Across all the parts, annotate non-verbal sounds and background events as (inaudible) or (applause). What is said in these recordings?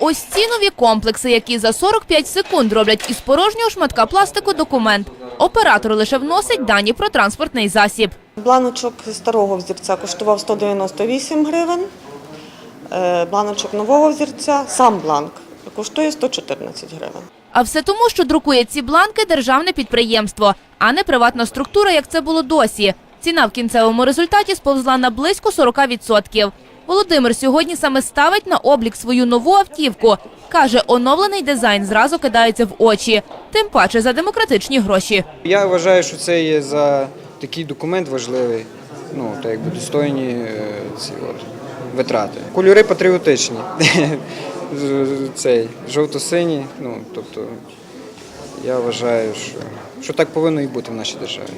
ось ці нові комплекси, які за 45 секунд роблять із порожнього шматка пластику документ. Оператор лише вносить дані про транспортний засіб. Бланочок старого взірця коштував 198 гривень. Е, Бланочок нового взірця, сам бланк, коштує 114 гривень. А все тому, що друкує ці бланки державне підприємство, а не приватна структура, як це було досі. Ціна в кінцевому результаті сповзла на близько 40%. Володимир сьогодні саме ставить на облік свою нову автівку. Каже, оновлений дизайн зразу кидається в очі, тим паче за демократичні гроші. Я вважаю, що це є за такий документ важливий, ну так якби достойні е, ці от витрати. Кольори патріотичні. (laughs) Цей жовто-синій. Ну тобто я вважаю, що, що так повинно і бути в нашій державі.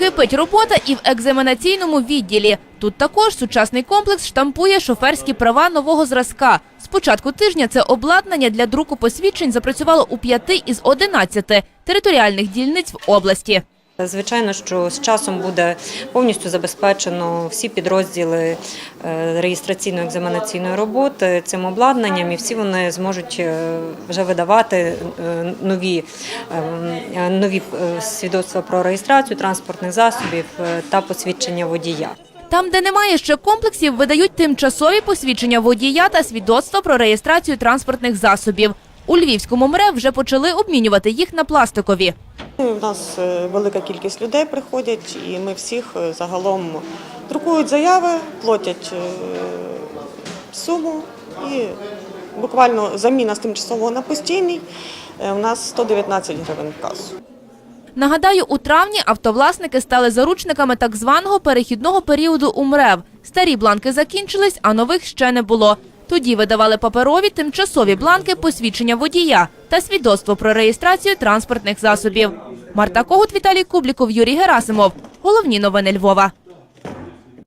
Кипить робота і в екзаменаційному відділі. Тут також сучасний комплекс штампує шоферські права нового зразка. З початку тижня це обладнання для друку посвідчень запрацювало у п'яти із 11 територіальних дільниць в області. Звичайно, що з часом буде повністю забезпечено всі підрозділи е, реєстраційно-екзаменаційної роботи цим обладнанням, і всі вони зможуть е, вже видавати е, нові, нові свідоцтва про реєстрацію транспортних засобів та посвідчення водія. Там, де немає ще комплексів, видають тимчасові посвідчення водія та свідоцтва про реєстрацію транспортних засобів. У Львівському МРЕВ вже почали обмінювати їх на пластикові. У нас е, велика кількість людей приходять, і ми всіх е, загалом друкують заяви, платять е, суму і буквально заміна з тимчасового на постійний у нас 119 гривень в касу. Нагадаю, у травні автовласники стали заручниками так званого перехідного періоду у МРЕВ. Старі бланки закінчились, а нових ще не було. Тоді видавали паперові тимчасові бланки посвідчення водія та свідоцтво про реєстрацію транспортних засобів. Марта Когут, Віталій Кубліков, Юрій Герасимов. Головні новини Львова.